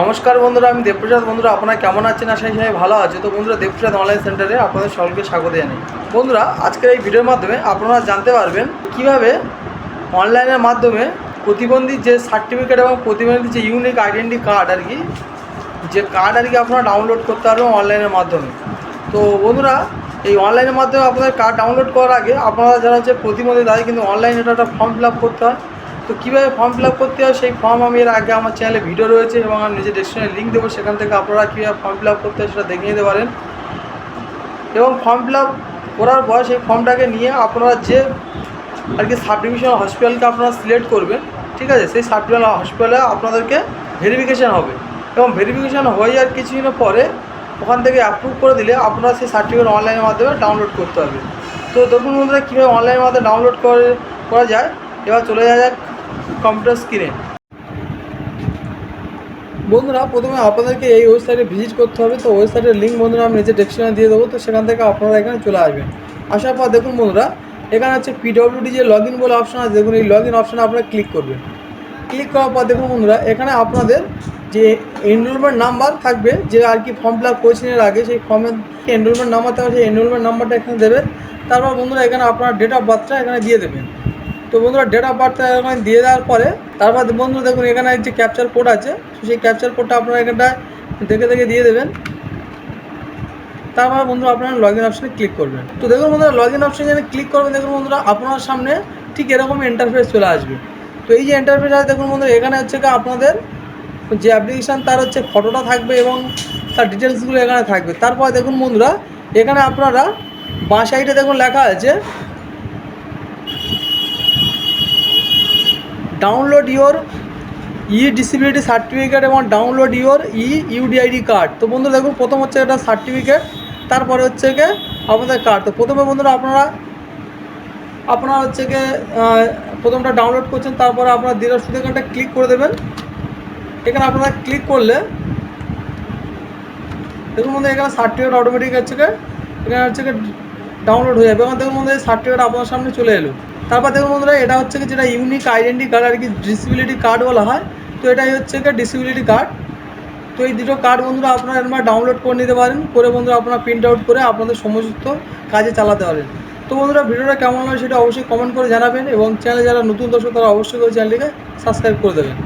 নমস্কার বন্ধুরা, আমি দেবপ্রসাদ। বন্ধুরা, আপনারা কেমন আছেন? আশা সবাই ভালো আছে তো বন্ধুরা, দেবপ্রসাদ অনলাইন সেন্টারে আপনাদের সকলকে স্বাগত জানাই। বন্ধুরা, আজকের এই ভিডিওর মাধ্যমে আপনারা জানতে পারবেন কীভাবে অনলাইনের মাধ্যমে প্রতিবন্ধী যে সার্টিফিকেট এবং প্রতিবন্ধী যে ইউনিক আইডেন্টি কার্ড আর কি, যে কার্ড আর কি আপনারা ডাউনলোড করতে পারবেন অনলাইনের মাধ্যমে। তো বন্ধুরা, এই অনলাইনের মাধ্যমে আপনাদের কার্ড ডাউনলোড করার আগে আপনারা যারা হচ্ছে প্রতিবন্ধী, তাদের কিন্তু অনলাইনে এটা একটা ফর্ম ফিল আপ করতে হয়। তো কীভাবে ফর্ম ফিল আপ করতে হয়, সেই ফর্ম আমি এর আগে আমার চ্যানেলে ভিডিও রয়েছে এবং আমি নিজের ডেসক্রিপশনে লিঙ্ক দেবো, সেখান থেকে আপনারা কীভাবে ফর্ম ফিল আপ করতে হয় সেটা দেখে নিতে পারেন। এবং ফর্ম ফিল আপ করার পর সেই ফর্মটাকে নিয়ে আপনারা যে আর কি সাব ডিভিশন হসপিটালকে আপনারা সিলেক্ট করবেন, ঠিক আছে, সেই সাব ডিভিশন হসপিটালে আপনাদেরকে ভেরিফিকেশান হবে। এবং ভেরিফিকেশান হয়ে যাওয়ার কিছুদিনের পরে ওখান থেকে অ্যাপ্রুভ করে দিলে আপনারা সেই সার্টিফিকেট অনলাইনের মাধ্যমে ডাউনলোড করতে হবে তো দেখুন বন্ধুরা, কীভাবে অনলাইনের মাধ্যমে ডাউনলোড করে, করা যায়, এবার চলে যাওয়া যাক কম্পিউটার স্ক্রিনে। বন্ধুরা, প্রথমে আপনাদেরকে এই ওয়েবসাইটে ভিজিট করতে হবে। তো ওয়েবসাইটের লিঙ্ক বন্ধুরা, আমি নিচে ডেসক্রিপশনে দিয়ে দেবো। তো সেখান থেকে আপনারা এখানে চলে আসবেন। আসার পর দেখুন বন্ধুরা, এখানে হচ্ছে পিডব্লিউডি যে লগ ইন বলে অপশন আছে, দেখুন এই লগ ইন অপশানে আপনারা ক্লিক করবেন। ক্লিক করার পর দেখুন বন্ধুরা, এখানে আপনাদের যে এনরোলমেন্ট নাম্বার থাকবে, যে আর কি ফর্ম ফিল আপ করেছেন এর আগে, সেই ফর্মের এনরোলমেন্ট নাম্বার থাকবে, সেই এনরোলমেন্ট নাম্বারটা এখানে দেবেন। তারপর বন্ধুরা, এখানে আপনার ডেট অফ বার্থটা এখানে দিয়ে দেবেন। তো বন্ধুরা ডেট অফ বার্থটা এখানে দিয়ে দেওয়ার পরে, তারপর বন্ধুরা দেখুন এখানে যে ক্যাপচার কোড আছে সেই ক্যাপচার কোডটা আপনারা এখানটায় দেখে দেখে দিয়ে দেবেন। তারপর বন্ধুরা আপনারা লগ ইন অপশানে ক্লিক করবেন। তো দেখুন বন্ধুরা লগ ইন অপশানে যেন ক্লিক করবেন, দেখুন বন্ধুরা, আপনার সামনে ঠিক এরকম ইন্টারফেস চলে আসবে। তো এই যে ইন্টারফেস আছে, দেখুন বন্ধুরা, এখানে হচ্ছে কি আপনাদের যে অ্যাপ্লিকেশান তার হচ্ছে ফটোটা থাকবে এবং তার ডিটেলসগুলো এখানে থাকবে। তারপর দেখুন বন্ধুরা, এখানে আপনারা বাঁ সাইডে দেখুন লেখা আছে download your E disability certificate এবং download your E UDID card তো বন্ধুরা দেখুন, প্রথম হচ্ছে এটা সার্টিফিকেট তারপরে হচ্ছে গিয়ে আপনাদের কার্ড তো প্রথমে বন্ধুরা আপনারা আপনারা হচ্ছে গিয়ে প্রথমটা ডাউনলোড করছেন, তারপরে আপনারা দিনের শুধু এখানটা ক্লিক করে দেবেন। এখানে আপনারা ক্লিক করলে, দেখুন বন্ধু এখানে সার্টিফিকেট অটোমেটিক হচ্ছে এখানে হচ্ছে ডাউনলোড হয়ে যাবে। এবং দেখুন বন্ধু সার্টিফিকেট আপনার সামনে চলে এলো। তারপর দেখুন বন্ধুরা, এটা হচ্ছে কি যেটা ইউনিক আইডেন্টি কার্ড আর কি ডিসিবিলিটি কার্ড বলা হয়। তো এটাই হচ্ছে কি ডিসিবিলিটি কার্ড তো এই দুটো কার্ড বন্ধুরা আপনারা এর ডাউনলোড করে নিতে পারেন। করে বন্ধুরা আপনারা প্রিন্ট আউট করে আপনাদের সমস্ত কাজে চালাতে পারেন। তো বন্ধুরা, ভিডিওটা কেমন হয় সেটা অবশ্যই কমেন্ট করে জানাবেন এবং চ্যানেলে যারা নতুন দর্শক, তারা অবশ্যই ওই চ্যানেলটিকে সাবস্ক্রাইব করে দেবেন।